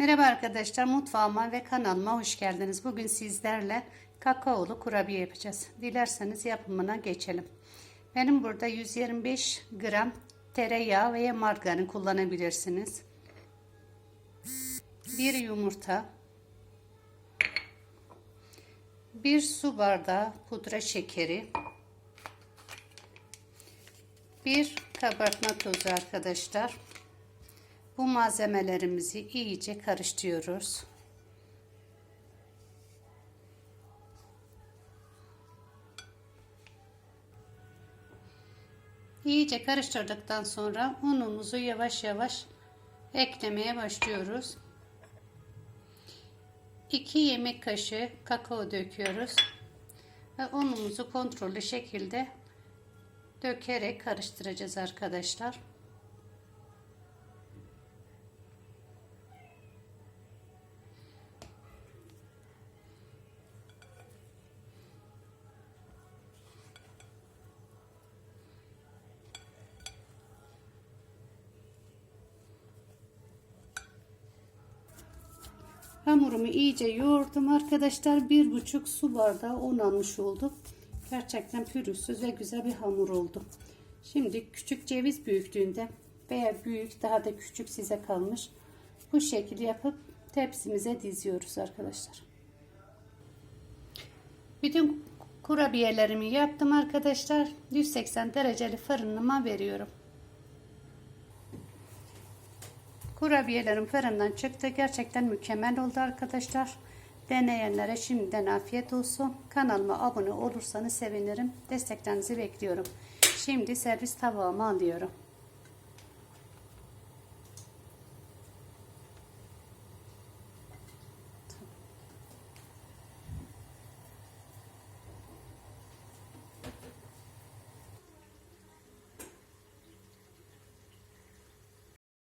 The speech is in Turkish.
Merhaba arkadaşlar mutfağıma ve kanalıma hoş geldiniz. Bugün sizlerle kakaolu kurabiye yapacağız. Dilerseniz yapımına geçelim. Benim burada 125 gram tereyağı veya margarin kullanabilirsiniz. Bir yumurta, bir su bardağı pudra şekeri, bir kabartma tozu arkadaşlar. Bu malzemelerimizi iyice karıştırıyoruz. İyice karıştırdıktan sonra unumuzu yavaş yavaş eklemeye başlıyoruz. 2 yemek kaşığı kakao döküyoruz. Ve unumuzu kontrollü şekilde dökerek karıştıracağız arkadaşlar. Hamurumu iyice yoğurdum arkadaşlar. Bir buçuk su bardağı un almış oldum. Gerçekten pürüzsüz ve güzel bir hamur oldu. Şimdi küçük ceviz büyüklüğünde veya büyük daha da küçük size kalmış. Bu şekilde yapıp tepsimize diziyoruz arkadaşlar. Bütün kurabiyelerimi yaptım arkadaşlar. 180 dereceli fırınıma veriyorum. Kurabiyelerim fırından çıktı. Gerçekten mükemmel oldu arkadaşlar. Deneyenlere şimdiden afiyet olsun. Kanalıma abone olursanız sevinirim. Desteklerinizi bekliyorum. Şimdi servis tabağıma alıyorum.